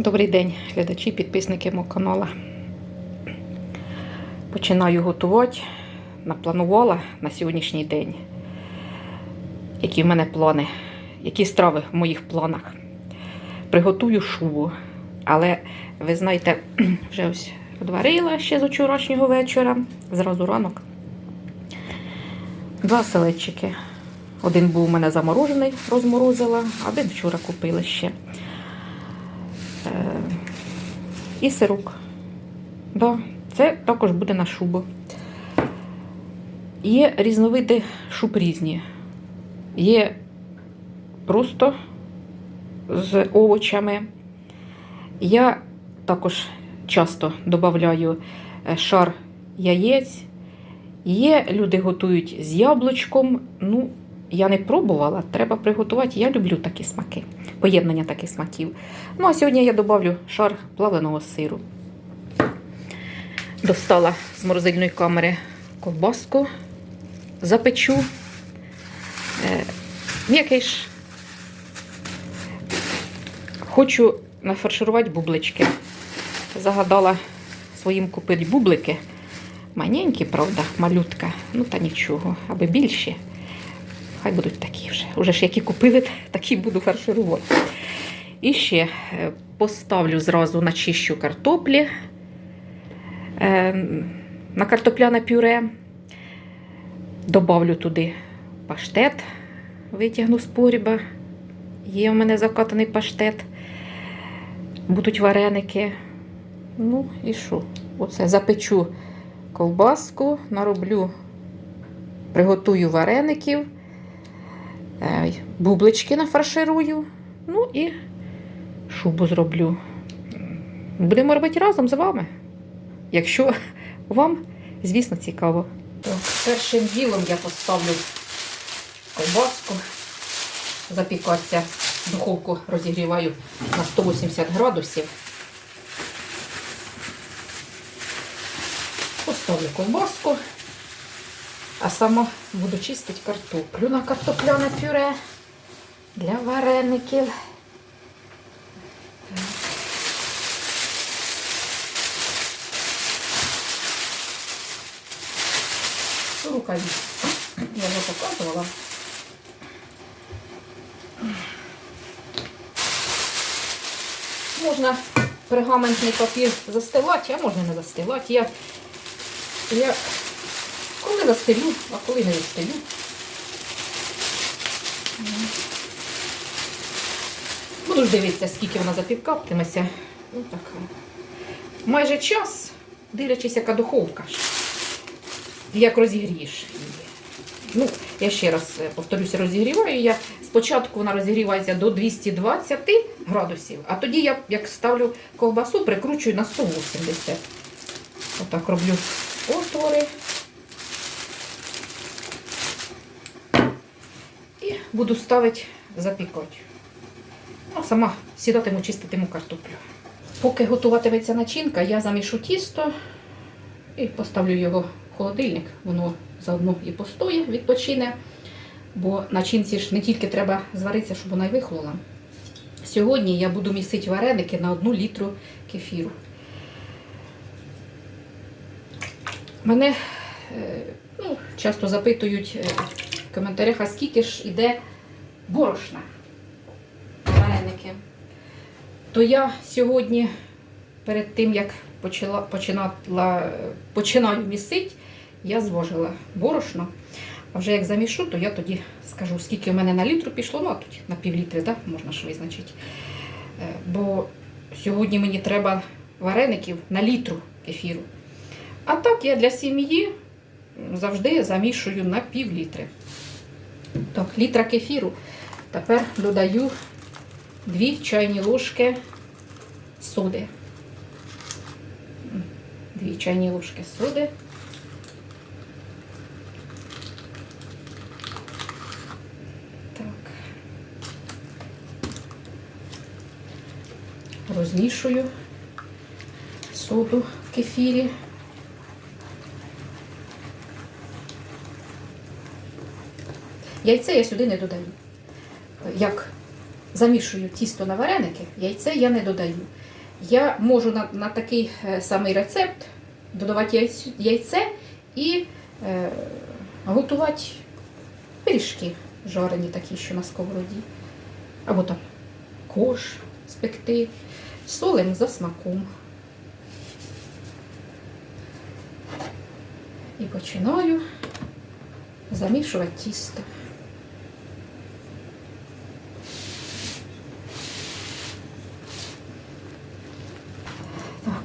Добрий день, глядачі, підписники мого каналу. Починаю готувати. Напланувала на сьогоднішній день. Які в мене плани, які страви в моїх планах. Приготую шубу. Але ви знаєте, вже ось одварила ще з вчорашнього вечора, зразу ранок. Два селедчики. Один був у мене заморожений, розморозила, один вчора купили ще. Е, і сироп. Да, це також буде на шубу. Є різновиди шуб різні. Є просто з овочами. Я також часто додаю шар яєць. Є люди готують з яблучком. Ну, я не пробувала, треба приготувати. Я люблю такі смаки, поєднання таких смаків. Ну, а сьогодні я додавлю шар плавленого сиру. Достала з морозильної камери ковбаску, запечу. Е, М'який. Хочу нафарширувати бублички. Загадала своїм купити бублики. Маленькі, правда, малютка. Ну та нічого, аби більші. Хай будуть такі вже. Уже ж які купили, такі буду фарширувати. І ще е, поставлю зразу начищу картоплі е, на картопляне пюре. Добавлю туди паштет, витягну з погріба. Є у мене закатаний паштет. Будуть вареники. Ну і що? Оце запечу ковбаску, нароблю, приготую вареників, бублички нафарширую, ну і шубу зроблю. Будемо робити разом з вами. Якщо вам, звісно, цікаво. Першим ділом я поставлю ковбаску, запікатися, духовку розігріваю на 180 градусів. Поставлю ковбаску, а сама буду чистити картоплю на картопляне пюре для вареників. Рукаві. Я вже показувала. Можна пергаментний папір застилати, а можна не застилати. Я, я застелю, а коли не застелю. Буду ж дивитися, скільки вона запікатиметься. Ну, так. Майже час, дивлячись, яка духовка. Як розігрієш її. Ну, я ще раз е, повторюся, розігріваю. Я спочатку вона розігрівається до 220 градусів, а тоді я, як ставлю ковбасу, прикручую на 180. Отак роблю отвори. І буду ставити запікати. Ну, сама сідатиму, чиститиму картоплю. Поки готуватиметься начинка, я замішу тісто і поставлю його в холодильник. Воно заодно і постоє, відпочине. Бо начинці ж не тільки треба зваритися, щоб вона й вихолола. Сьогодні я буду місити вареники на 1 літру кефіру. Мене е, ну, часто запитують е, коментарях, а скільки ж іде борошна вареники. То я сьогодні, перед тим, як почала, починала, починаю місити, я зважила борошно. А вже як замішу, то я тоді скажу, скільки в мене на літру пішло, ну а тут на пів літри, да? можна ж визначити. Е, Бо сьогодні мені треба вареників на літру кефіру. А так я для сім'ї завжди замішую на пів літри. Так, літра кефіру. Тепер додаю 2 чайні ложки соди. Дві чайні ложки соди. Так. Розмішую соду в кефірі. Яйце я сюди не додаю. Як замішую тісто на вареники, яйце я не додаю. я можу на, на такий е, самий рецепт додавати яйце і е, готувати пиріжки жарені такі, що на сковороді. Або там кош спекти, солим за смаком. І починаю замішувати тісто.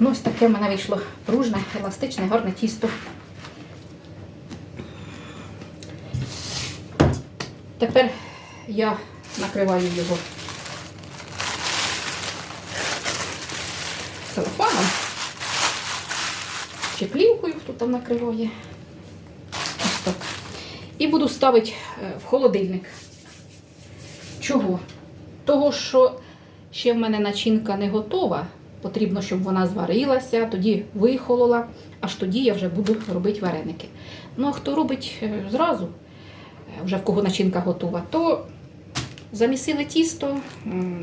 Ну ось таке в мене вийшло пружне, еластичне, гарне тісто. Тепер я накриваю його целофаном чи плівкою, хто там накриває. Ось так. І буду ставити е, в холодильник. Чого? Того, що ще в мене начинка не готова. Потрібно, щоб вона зварилася, тоді вихолола, аж тоді я вже буду робити вареники. Ну, а хто робить е, зразу, е, вже в кого начинка готова, то замісили тісто,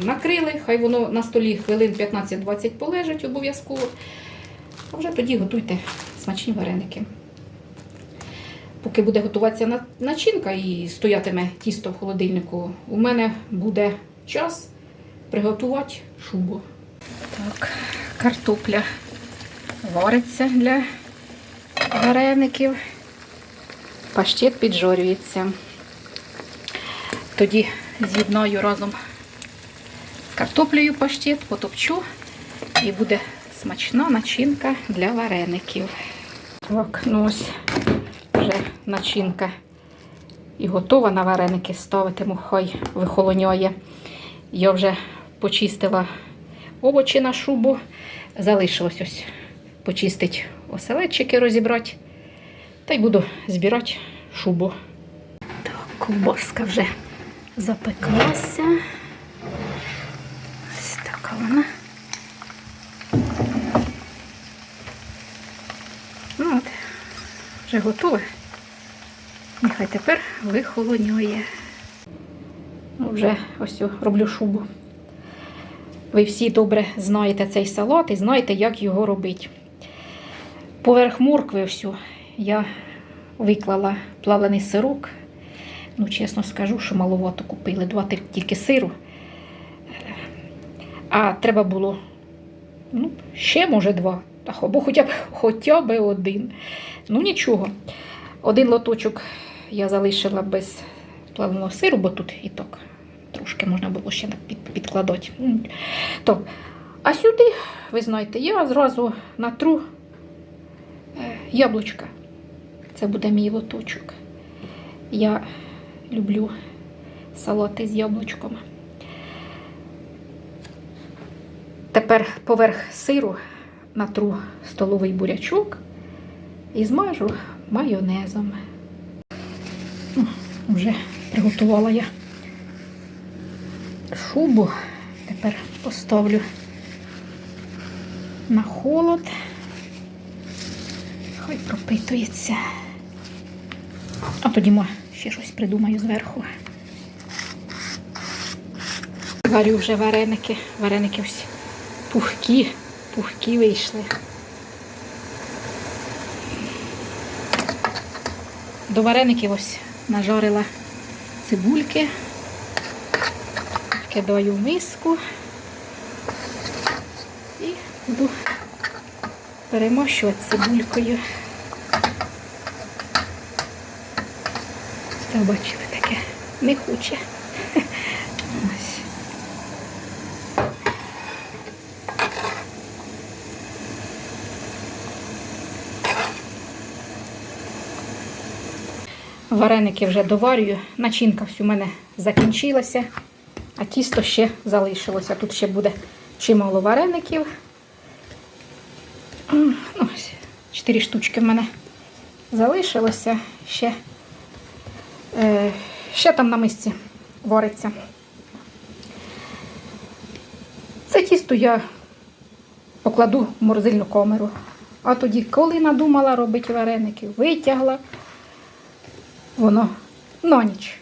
накрили, хай воно на столі хвилин 15-20 полежить обов'язково. А вже тоді готуйте смачні вареники. Поки буде готуватися начинка і стоятиме тісто в холодильнику, у мене буде час приготувати шубу. Так, картопля вариться для вареників. Паштет піджорюється. Тоді з'єднаю разом з картоплею паштет, потопчу і буде смачна начинка для вареників. Так, ну ось вже начинка і готова на вареники ставитиму, хай вихолоняє. Я вже почистила овочі на шубу. Залишилось ось почистити оселедчики, розібрати. Та й буду збирати шубу. Так, ковбаска вже запеклася. Ось така вона. Ну от, вже готова. Нехай тепер вихолонює. Ну, Вже ось роблю шубу. Ви всі добре знаєте цей салат і знаєте, як його робити. Поверх моркви всю я виклала плавлений сирок. Ну, чесно скажу, що маловато купили. Два тільки- сиру. А треба було ну, ще, може, два. Або хоча б, хоча б один. Ну, нічого. Один лоточок я залишила без плавленого сиру, бо тут і так трошки можна було ще під, підкладати. То. А сюди, ви знаєте, я зразу натру е, яблучка. Це буде мій лоточок. Я люблю салати з яблучком. Тепер поверх сиру натру столовий бурячок і змажу майонезом. Вже приготувала я шубу. Тепер поставлю на холод. Хай пропитується. А тоді ма ще щось придумаю зверху. Варю вже вареники. Вареники ось пухкі, пухкі вийшли. До вареників ось нажарила цибульки. Кидаю в миску і буду перемащувати цибулькою. Я бачив таке не хоче. Вареники вже доварюю. Начинка всю у мене закінчилася, а тісто ще залишилося. Тут ще буде чимало вареників. Ну, ось, чотири штучки в мене залишилося. Ще, е, ще там на мисці вариться. Це тісто я покладу в морозильну камеру. А тоді, коли надумала робити вареники, витягла воно на ніч.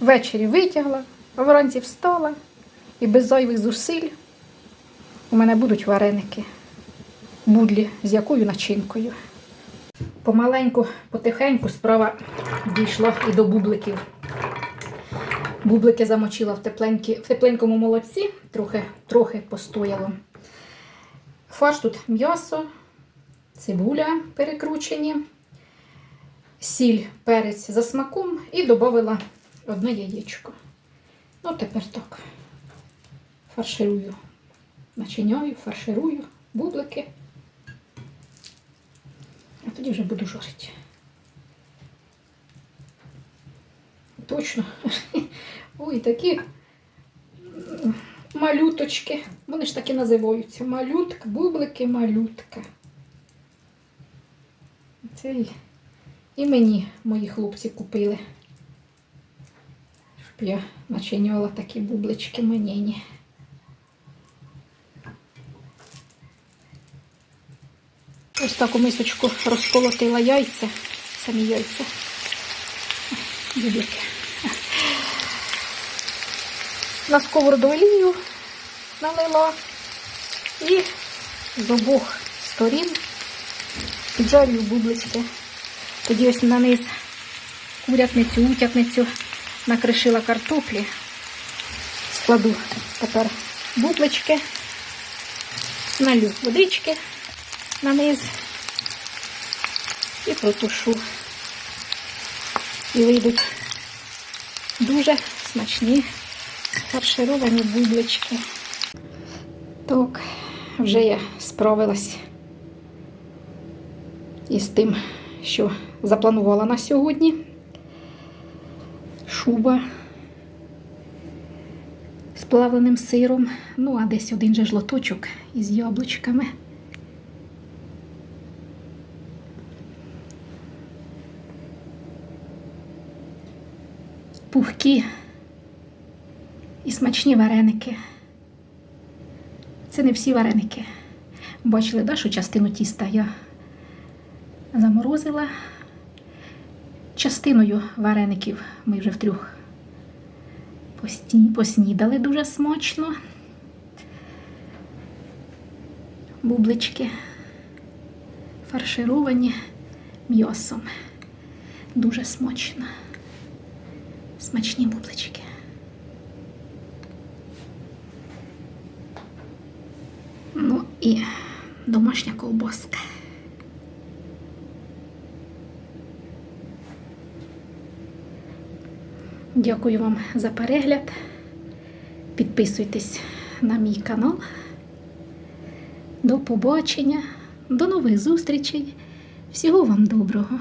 Ввечері витягла, вранці встала і без зайвих зусиль У мене будуть вареники. Будлі з якою начинкою. Помаленьку, потихеньку справа дійшла і до бубликів. Бублики замочила в, в тепленькому молоці, трохи, трохи постояло. Фарш тут м'ясо, цибуля перекручені, сіль, перець за смаком і додала одне яєчко. Ну, тепер так. Фарширую. Начиняю, фарширую бублики. А тоді вже буду жарити. Точно. Ой, такі малюточки. Вони ж так і називаються. Малютка, бублики, малютка. Це і мені мої хлопці купили. Я начиняла такі бублички мені. Ось так у мисочку розколотила яйця, самі яйця. Бублики. На сковороду олію налила і з обох сторін піджарюю бублички. Тоді ось на низ курятницю, утятницю накришила картоплі. Складу тепер бублички, налю водички на низ і протушу. І вийдуть дуже смачні фаршировані бублички. Так, вже я справилась із тим, що запланувала на сьогодні. Шуба з плавленим сиром, ну а десь один же ж лоточок із яблучками. Пухкі і смачні вареники. Це не всі вареники. Бачили, да, частину тіста я заморозила. Частиною вареників ми вже втрьох поснідали дуже смачно. Бублички фаршировані м'ясом. Дуже смачно. Смачні бублички. Ну і домашня ковбаска. Дякую вам за перегляд. Підписуйтесь на мій канал. До побачення, до нових зустрічей. Всього вам доброго!